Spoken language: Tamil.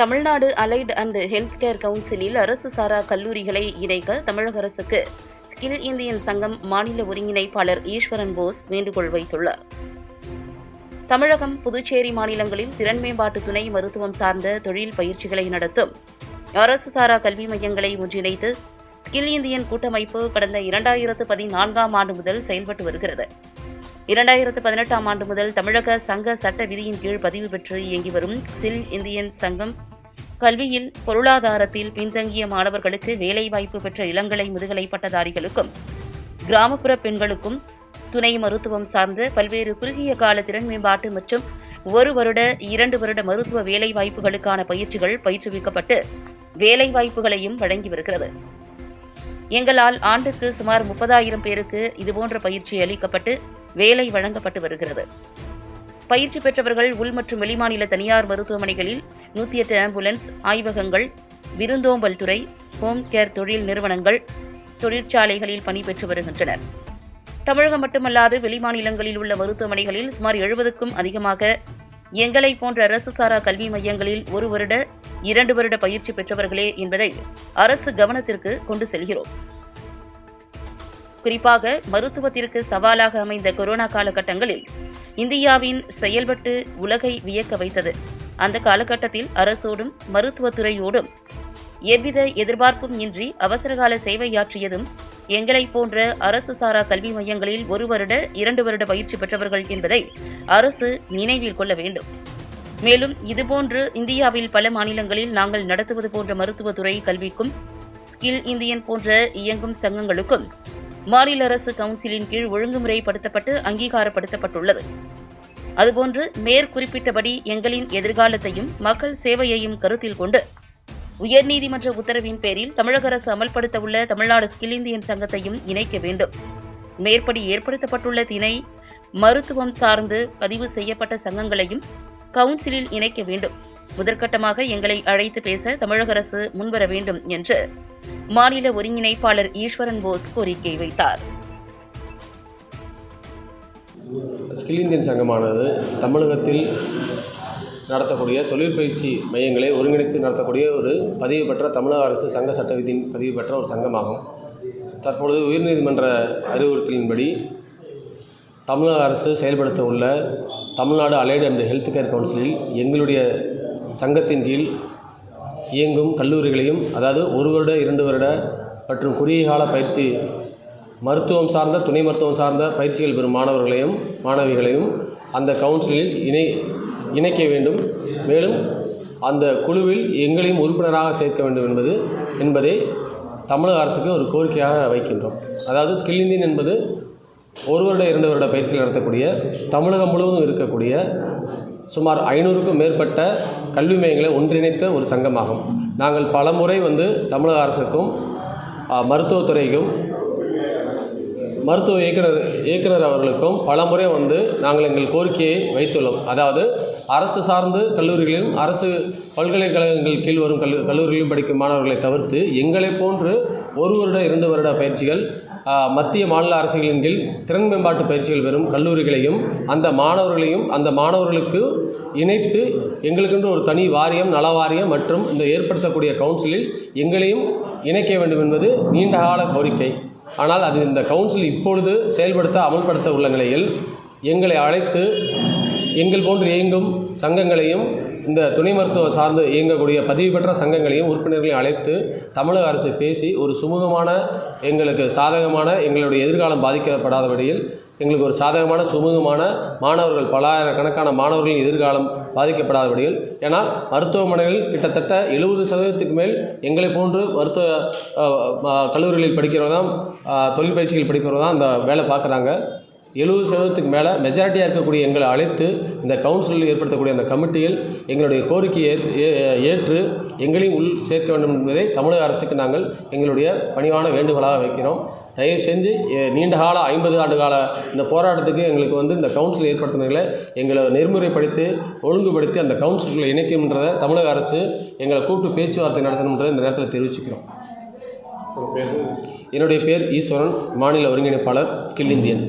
Tamil Nadu allied and health care கவுன்சிலில் அரசு சாரா கல்லூரிகளை இணைக்க தமிழக அரசுக்கு ஸ்கில் இந்தியன் சங்கம் மாநில ஒருங்கிணைப்பாளர் ஈஸ்வரன் போஸ் வேண்டுகோள் வைத்துள்ளார். தமிழகம் புதுச்சேரி மாநிலங்களில் திறன் மேம்பாட்டு துணை மருத்துவம் சார்ந்த தொழில் பயிற்சிகளை நடத்தும். அரசு சாரா கல்வி மையங்களை ஒன்றிணைத்து ஸ்கில் இந்தியன் கூட்டமைப்பு கடந்த இரண்டாயிரத்து பதினான்காம் ஆண்டு முதல் செயல்பட்டு வருகிறது. இரண்டாயிரத்து பதினெட்டாம் ஆண்டு முதல் தமிழக சங்க சட்ட விதியின் கீழ் பதிவு பெற்று இயங்கி வரும் ஸ்கில் இந்தியன் சங்கம் கல்வியில் பொருளாதாரத்தில் பின்தங்கிய மாணவர்களுக்கு வேலைவாய்ப்பு பெற்ற இளங்கலை முதுகலை பட்டதாரிகளுக்கும் கிராமப்புற பெண்களுக்கும் துணை மருத்துவம் சார்ந்த பல்வேறு குறுகிய கால திறன் மேம்பாட்டு மற்றும் ஒரு வருட இரண்டு வருட மருத்துவ வேலைவாய்ப்புகளுக்கான பயிற்சிகள் பயிற்றுவிக்கப்பட்டு வேலைவாய்ப்புகளையும் வழங்கி வருகிறது. எங்களால் ஆண்டுக்கு சுமார் முப்பதாயிரம் பேருக்கு இதுபோன்ற பயிற்சி அளிக்கப்பட்டு வேலை வழங்கப்பட்டு வருகிறது. பயிற்சி பெற்றவர்கள் உள் மற்றும் வெளிமாநில தனியார் மருத்துவமனைகளில் நூற்றி எட்டு ஆம்புலன்ஸ் ஆய்வகங்கள் விருந்தோம்பல் துறை ஹோம் கேர் தொழில் நிறுவனங்கள் தொழிற்சாலைகளில் பணிபெற்று வருகின்றனர். தமிழகம் மட்டுமல்லாது வெளிமாநிலங்களில் உள்ள மருத்துவமனைகளில் சுமார் எழுபதுக்கும் அதிகமாக எங்களை போன்ற அரசு சாரா கல்வி மையங்களில் ஒரு வருட இரண்டு வருட பயிற்சி பெற்றவர்களே என்பதை அரசு கவனத்திற்கு கொண்டு செல்கிறோம். குறிப்பாக மருத்துவத்திற்கு சவாலாக அமைந்த கொரோனா காலகட்டங்களில் இந்தியாவின் செயல்பட்டு உலகை வியக்க வைத்தது. அந்த காலகட்டத்தில் அரசோடும் மருத்துவத்துறையோடும் எவ்வித எதிர்பார்ப்பும் இன்றி அவசரகால சேவையாற்றியதும் எங்களை போன்ற அரசு சாரா கல்வி மையங்களில் ஒரு வருட இரண்டு வருட பயிற்சி பெற்றவர்கள் என்பதை அரசு நினைவில் கொள்ள வேண்டும். மேலும் இதுபோன்று இந்தியாவில் பல மாநிலங்களில் நாங்கள் நடத்துவது போன்ற மருத்துவத்துறை கல்விக்கும் ஸ்கில் இந்தியன் போன்ற இயங்கும் சங்கங்களுக்கும் மாநில அரசு கவுன்சிலின் கீழ் ஒழுங்குமுறைப்படுத்தப்பட்டு அங்கீகாரப்படுத்தப்பட்டுள்ளது. அதுபோன்று மேற்குறிப்பிட்டபடி எங்களின் எதிர்காலத்தையும் மக்கள் சேவையையும் கருத்தில் கொண்டு உயர்நீதிமன்ற உத்தரவின் பேரில் தமிழக அரசு அமல்படுத்த உள்ள தமிழ்நாடு ஸ்கில் இந்தியன் சங்கத்தையும் இணைக்க வேண்டும். மேற்படி ஏற்படுத்தப்பட்டுள்ள திணை மருத்துவம் சார்ந்து பதிவு செய்யப்பட்ட சங்கங்களையும் கவுன்சிலில் இணைக்க வேண்டும். முதற்கட்டமாக எங்களை அழைத்து பேச தமிழக அரசு முன்வர வேண்டும் என்று மாநில ஒருங்கிணைப்பாளர் ஈஸ்வரன் போஸ் கோரிக்கை வைத்தார். ஸ்கில் இந்தியன் சங்கமானது தமிழகத்தில் நடத்தக்கூடிய தொழிற்பயிற்சி மையங்களை ஒருங்கிணைத்து நடத்தக்கூடிய ஒரு பதிவு பெற்ற தமிழக அரசு சங்க சட்ட விதியின் பதிவு பெற்ற ஒரு சங்கமாகும். தற்பொழுது உயர்நீதிமன்ற அறிவுறுத்தலின்படி தமிழக அரசு செயல்படுத்த உள்ள Tamil Nadu allied and health care கவுன்சிலில் எங்களுடைய சங்கத்தின் கீழ் இயங்கும் கல்லூரிகளையும் அதாவது ஒரு வருட இரண்டு வருட மற்றும் குறுகிய கால பயிற்சி மருத்துவம் சார்ந்த துணை மருத்துவம் சார்ந்த பயிற்சிகள் பெறும் மாணவர்களையும் மாணவிகளையும் அந்த கவுன்சிலில் இணை இணைக்க வேண்டும். மேலும் அந்த குழுவில் எங்களையும் உறுப்பினராக சேர்க்க வேண்டும் என்பது என்பதை தமிழக அரசுக்கு ஒரு கோரிக்கையாக வைக்கின்றோம். அதாவது ஸ்கில் இந்தியன் என்பது ஒரு வருட இரண்டு வருட பயிற்சியில் நடத்தக்கூடிய தமிழகம் முழுவதும் இருக்கக்கூடிய சுமார் ஐநூறுக்கும் மேற்பட்ட கல்வி மையங்களை ஒன்றிணைத்த ஒரு சங்கமாகும். நாங்கள் பல முறை வந்து தமிழக அரசுக்கும் மருத்துவத்துறைக்கும் மருத்துவ இயக்குனர் இயக்குனர் அவர்களுக்கும் பல முறை வந்து நாங்கள் எங்கள் கோரிக்கையை வைத்துள்ளோம். அதாவது அரசு சார்ந்து கல்லூரிகளிலும் அரசு பல்கலைக்கழகங்கள் கீழ் வரும் கல்லு கல்லூரிகளிலும் படிக்கும் மாணவர்களை தவிர்த்து எங்களை போன்று ஒரு வருட இரண்டு வருட பயிற்சிகள் மத்திய மாநில அரசுகளின் கீழ் திறன் மேம்பாட்டு பயிற்சிகள் பெறும் கல்லூரிகளையும் அந்த மாணவர்களையும் அந்த மாணவர்களுக்கு இணைத்து எங்களுக்கென்று ஒரு தனி வாரியம் நல வாரியம் மற்றும் இந்த ஏற்படுத்தக்கூடிய கவுன்சிலில் எங்களையும் இணைக்க வேண்டும் என்பது நீண்டகால கோரிக்கை. ஆனால் அது இந்த கவுன்சில் இப்பொழுது செயல்படுத்த அமல்படுத்த உள்ள நிலையில் எங்களை அழைத்து எங்கள் போன்று இயங்கும் சங்கங்களையும் இந்த துணை மருத்துவம் சார்ந்து இயங்கக்கூடிய பதிவு பெற்ற சங்கங்களையும் உறுப்பினர்களையும் அழைத்து தமிழக அரசு பேசி ஒரு சுமூகமான எங்களுக்கு சாதகமான எங்களுடைய எதிர்காலம் பாதிக்கப்படாதபடியில் எங்களுக்கு ஒரு சாதகமான சுமூகமான மாணவர்கள் பலாயிரக்கணக்கான மாணவர்களின் எதிர்காலம் பாதிக்கப்படாதபடியில் ஏன்னா மருத்துவமனைகள் கிட்டத்தட்ட எழுபது சதவீதத்துக்கு மேல் எங்களை போன்று மருத்துவ கல்லூரிகளில் படிக்கிறவங்க தான் தொழில் பயிற்சிகள் படிக்கிறவங்க தான் அந்த வேலை பார்க்குறாங்க. எழுபது சதவீதத்துக்கு மேலே மெஜாரிட்டியாக இருக்கக்கூடிய எங்களை அழைத்து இந்த கவுன்சிலில் ஏற்படுத்தக்கூடிய அந்த கமிட்டியில் எங்களுடைய கோரிக்கையை ஏற்று எங்களையும் உள் சேர்க்க வேண்டும் என்பதை தமிழக அரசுக்கு நாங்கள் எங்களுடைய பணிவான வேண்டுகோளாக வைக்கிறோம். தயவு செஞ்சு நீண்ட கால ஐம்பது ஆண்டு கால இந்த போராட்டத்துக்கு எங்களுக்கு வந்து இந்த கவுன்சில் ஏற்படுத்தினர்களை எங்களை நெறிமுறைப்படுத்தி ஒழுங்குபடுத்தி அந்த கவுன்சிலில் இணைக்கணுன்றதை தமிழக அரசு எங்களை கூப்பிட்டு பேச்சுவார்த்தை நடத்தணுன்றதை இந்த நேரத்தில் தெரிவிச்சுக்கிறோம். என்னுடைய பேர் ஈஸ்வரன் மாநில ஒருங்கிணைப்பாளர் ஸ்கில் இந்தியன்.